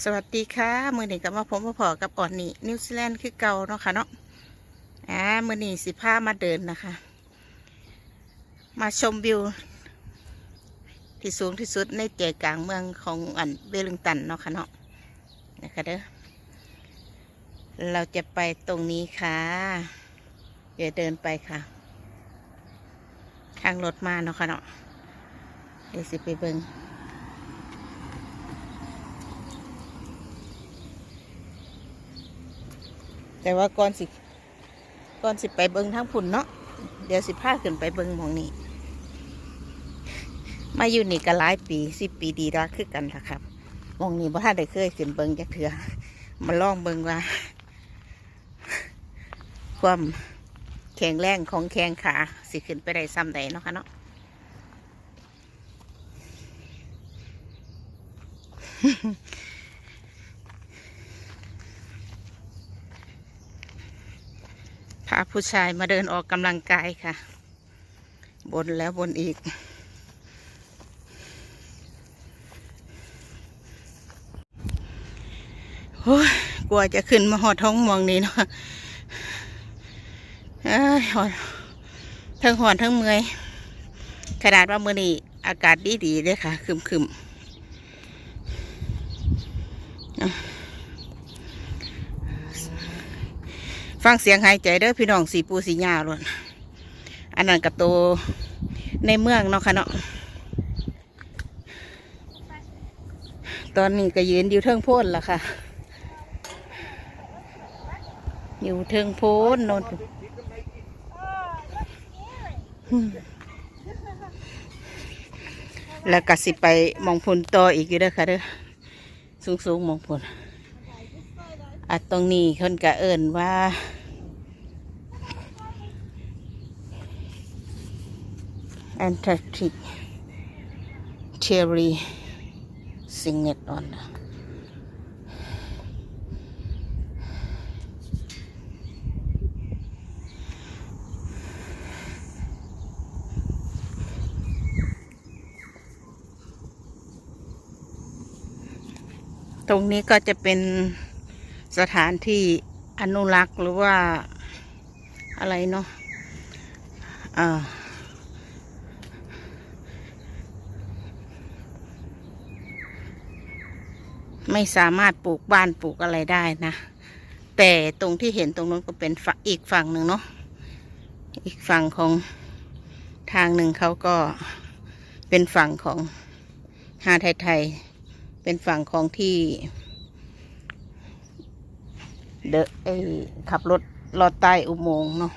สวัสดีค่ะมือหนี้กับมาผมมาพอกับอ่อนนี่นิวซีแลนด์คือเก่าเนาะค่ะเนาะอ่ามือหนี้สิพามาเดินนะคะ มาชมวิว ที่สูงที่สุดในใจกลางเมืองของอันเวลิงตันเนาะค่ะเนาะนะคะเด้อเราจะไปตรงนี้ค่ะ เดี๋ยวเดินไปค่ะ ทางรถมาเนาะค่ะเนาะเดี๋ยวสิไปเบิง แต่ว่าก่อนสิก่อนสิไปเบิงทั้งพุ่นเนาะเดี๋ยวสิพาขึ้นไปเบิงมองนี้ มาอยู่นี่ก็หลายปีสิปีดีรักคือกันละครับมองนี้บ่ท่านได้เคยขึ้นเบิงจักเถื่อมาลองเบิงว่า ความแข็งแรงของแข้งขาสิขึ้นไปได้ซ้ำใดเนาะค่ะเนาะ พา ผู้ชายมาเดินออกกำลังกายค่ะ บนแล้วบนอีก โอ้ยกลัวจะขึ้นมาหอดท้องมองนี้เนาะเอ้ยหอดทั้งหอดทั้งเมื่อยขนาดว่ามื่อนี้อากาศดีดีๆเลยค่ะคึมคึมๆ ฟังเสียงหายใจเด้อพี่น้องสีปูสีหญ้าล้วนอันนั้นกับตัวในเมืองเนาะค่ะเนาะตอนนี้ก็ยืนอยู่เทิงโพ้นละค่ะ อยู่เทิงโพ้นโนนแล้วก็สิไปมองพุนต่ออีกอยู่เด้อค่ะเด้อสูงสูงๆมองพุนอะตรงนี้คนก็เอิ่นว่า Antarctic Cherry Signet on ตรงนี้ก็จะเป็นสถานที่อนุรักษ์หรือว่าอะไรเนาะอ่า ไม่สามารถปลูกบ้านปลูกอะไรได้นะ แต่ตรงที่เห็นตรงนู้นก็เป็นฝั่งอีกฝั่งหนึ่งเนาะอีกฝั่งของทางหนึ่งเขาก็เป็นฝั่งของหาไทยไทยเป็นฝั่งของที่ เดอะไอขับรถลอดใต้อุโมงค์เนาะ